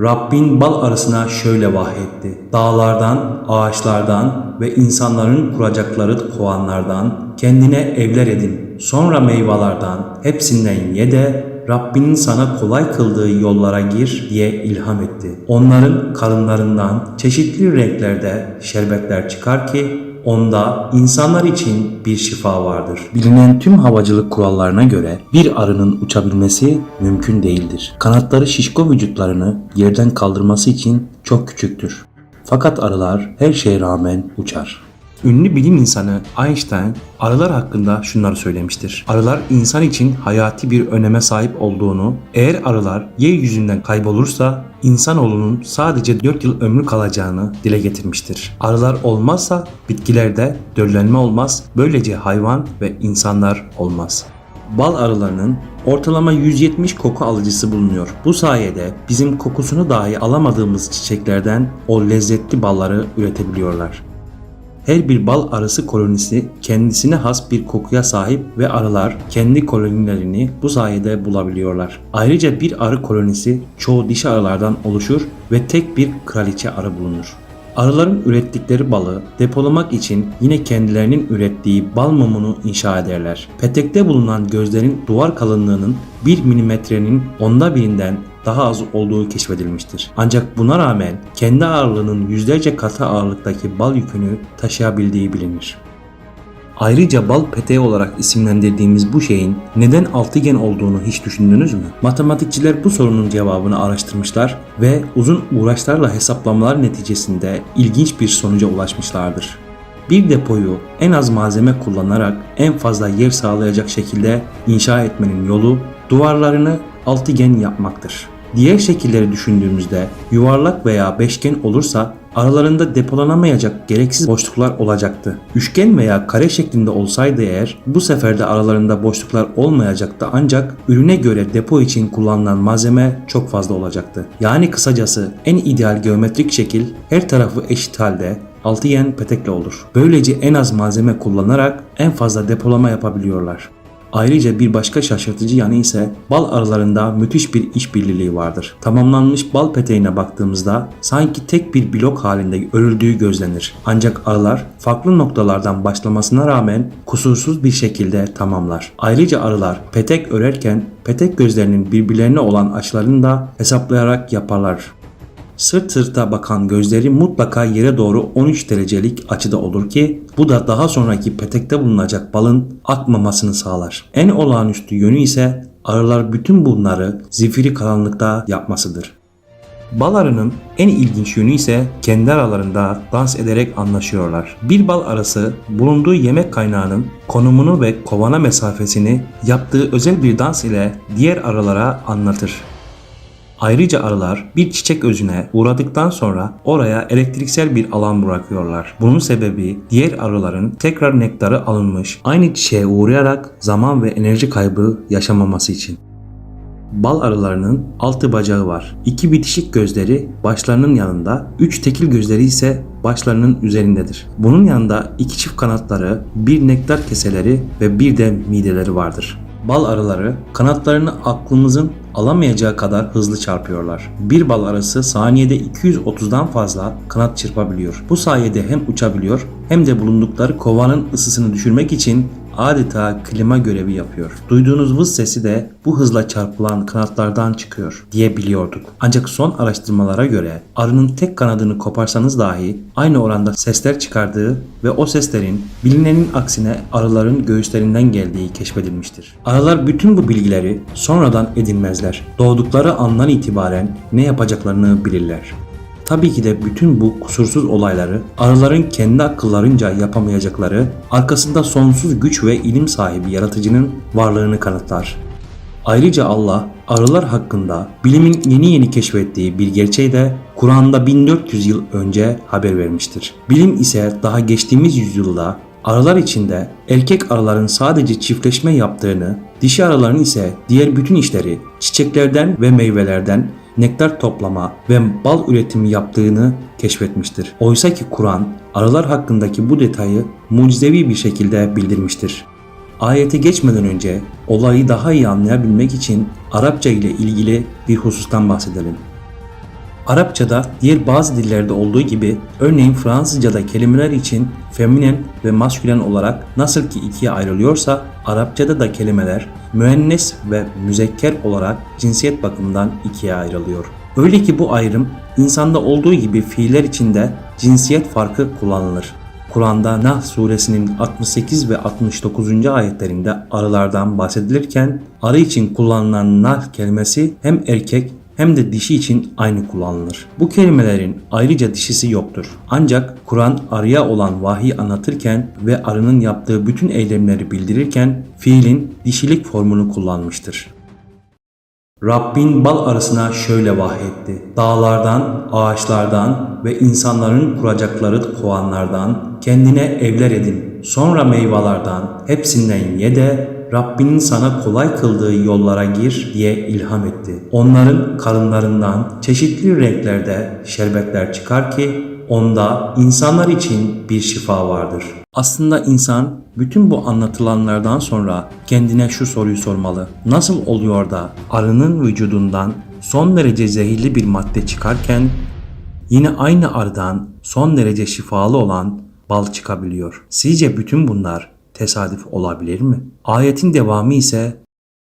Rabbin bal arasına şöyle vahyetti. Dağlardan, ağaçlardan ve insanların kuracakları kovanlardan kendine evler edin. Sonra meyvelerden hepsinden ye de Rabbinin sana kolay kıldığı yollara gir diye ilham etti. Onların karınlarından çeşitli renklerde şerbetler çıkar ki onda insanlar için bir şifa vardır. Bilinen tüm havacılık kurallarına göre bir arının uçabilmesi mümkün değildir. Kanatları şişko vücutlarını yerden kaldırması için çok küçüktür. Fakat arılar her şeye rağmen uçar. Ünlü bilim insanı Einstein arılar hakkında şunları söylemiştir. Arılar insan için hayati bir öneme sahip olduğunu, eğer arılar yeryüzünden kaybolursa insanoğlunun sadece 4 yıl ömrü kalacağını dile getirmiştir. Arılar olmazsa bitkilerde döllenme olmaz, böylece hayvan ve insanlar olmaz. Bal arılarının ortalama 170 koku alıcısı bulunuyor. Bu sayede bizim kokusunu dahi alamadığımız çiçeklerden o lezzetli balları üretebiliyorlar. Her bir bal arısı kolonisi kendisine has bir kokuya sahip ve arılar kendi kolonilerini bu sayede bulabiliyorlar. Ayrıca bir arı kolonisi çoğu dişi arılardan oluşur ve tek bir kraliçe arı bulunur. Arıların ürettikleri balı depolamak için yine kendilerinin ürettiği bal mumunu inşa ederler. Petekte bulunan gözlerin duvar kalınlığının 1 milimetrenin onda birinden daha az olduğu keşfedilmiştir. Ancak buna rağmen kendi ağırlığının yüzlerce katı ağırlıktaki bal yükünü taşıyabildiği bilinir. Ayrıca bal peteği olarak isimlendirdiğimiz bu şeyin neden altıgen olduğunu hiç düşündünüz mü? Matematikçiler bu sorunun cevabını araştırmışlar ve uzun uğraşlarla hesaplamalar neticesinde ilginç bir sonuca ulaşmışlardır. Bir depoyu en az malzeme kullanarak en fazla yer sağlayacak şekilde inşa etmenin yolu duvarlarını altıgen yapmaktır. Diğer şekilleri düşündüğümüzde yuvarlak veya beşgen olursa aralarında depolanamayacak gereksiz boşluklar olacaktı. Üçgen veya kare şeklinde olsaydı eğer bu sefer de aralarında boşluklar olmayacaktı ancak ürüne göre depo için kullanılan malzeme çok fazla olacaktı. Yani kısacası en ideal geometrik şekil her tarafı eşit halde altıgen petekle olur. Böylece en az malzeme kullanarak en fazla depolama yapabiliyorlar. Ayrıca bir başka şaşırtıcı yanı ise bal arılarında müthiş bir işbirliği vardır. Tamamlanmış bal peteğine baktığımızda sanki tek bir blok halinde örüldüğü gözlenir. Ancak arılar farklı noktalardan başlamasına rağmen kusursuz bir şekilde tamamlar. Ayrıca arılar petek örerken petek gözlerinin birbirlerine olan açılarını da hesaplayarak yaparlar. Sırt sırta bakan gözleri mutlaka yere doğru 13 derecelik açıda olur ki bu da daha sonraki petekte bulunacak balın akmamasını sağlar. En olağanüstü yönü ise arılar bütün bunları zifiri karanlıkta yapmasıdır. Bal arının en ilginç yönü ise kendi aralarında dans ederek anlaşıyorlar. Bir bal arısı bulunduğu yemek kaynağının konumunu ve kovana mesafesini yaptığı özel bir dans ile diğer arılara anlatır. Ayrıca arılar bir çiçek özüne uğradıktan sonra oraya elektriksel bir alan bırakıyorlar. Bunun sebebi diğer arıların tekrar nektarı alınmış aynı çiçeğe uğrayarak zaman ve enerji kaybı yaşamaması için. Bal arılarının altı bacağı var. İki bitişik gözleri başlarının yanında, üç tekil gözleri ise başlarının üzerindedir. Bunun yanında iki çift kanatları, bir nektar keseleri ve bir de mideleri vardır. Bal arıları kanatlarını aklımızın alamayacağı kadar hızlı çarpıyorlar. Bir bal arısı saniyede 230'dan fazla kanat çırpabiliyor. Bu sayede hem uçabiliyor hem de bulundukları kovanın ısısını düşürmek için adeta klima görevi yapıyor. Duyduğunuz vız sesi de bu hızla çarpılan kanatlardan çıkıyor diye biliyorduk. Ancak son araştırmalara göre arının tek kanadını koparsanız dahi aynı oranda sesler çıkardığı ve o seslerin bilinenin aksine arıların göğüslerinden geldiği keşfedilmiştir. Arılar bütün bu bilgileri sonradan edinmezler. Doğdukları andan itibaren ne yapacaklarını bilirler. Tabii ki de bütün bu kusursuz olayları arıların kendi akıllarınca yapamayacakları, arkasında sonsuz güç ve ilim sahibi yaratıcının varlığını kanıtlar. Ayrıca Allah arılar hakkında bilimin yeni yeni keşfettiği bir gerçeği de Kur'an'da 1400 yıl önce haber vermiştir. Bilim ise daha geçtiğimiz yüzyılda arılar içinde erkek arıların sadece çiftleşme yaptığını, dişi arıların ise diğer bütün işleri çiçeklerden ve meyvelerden nektar toplama ve bal üretimi yaptığını keşfetmiştir. Oysa ki Kur'an arılar hakkındaki bu detayı mucizevi bir şekilde bildirmiştir. Ayete geçmeden önce olayı daha iyi anlayabilmek için Arapça ile ilgili bir husustan bahsedelim. Arapçada diğer bazı dillerde olduğu gibi örneğin Fransızcada kelimeler için feminen ve maskülen olarak nasıl ki ikiye ayrılıyorsa Arapçada da kelimeler müennes ve müzekker olarak cinsiyet bakımından ikiye ayrılıyor. Öyle ki bu ayrım insanda olduğu gibi fiiller içinde cinsiyet farkı kullanılır. Kur'an'da Nahl suresinin 68 ve 69. ayetlerinde arılardan bahsedilirken arı için kullanılan nahl kelimesi hem erkek hem de dişi için aynı kullanılır. Bu kelimelerin ayrıca dişisi yoktur. Ancak Kur'an arıya olan vahiy anlatırken ve arının yaptığı bütün eylemleri bildirirken fiilin dişilik formunu kullanmıştır. Rabbin bal arısına şöyle vahyetti. Dağlardan, ağaçlardan ve insanların kuracakları kovanlardan kendine evler edin. Sonra meyvelerden hepsinden ye de Rabbinin sana kolay kıldığı yollara gir diye ilham etti. Onların karınlarından çeşitli renklerde şerbetler çıkar ki onda insanlar için bir şifa vardır. Aslında insan bütün bu anlatılanlardan sonra kendine şu soruyu sormalı. Nasıl oluyor da arının vücudundan son derece zehirli bir madde çıkarken yine aynı arıdan son derece şifalı olan bal çıkabiliyor? Sizce bütün bunlar tesadüf olabilir mi? Ayetin devamı ise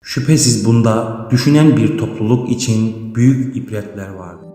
şüphesiz bunda düşünen bir topluluk için büyük ibretler vardır.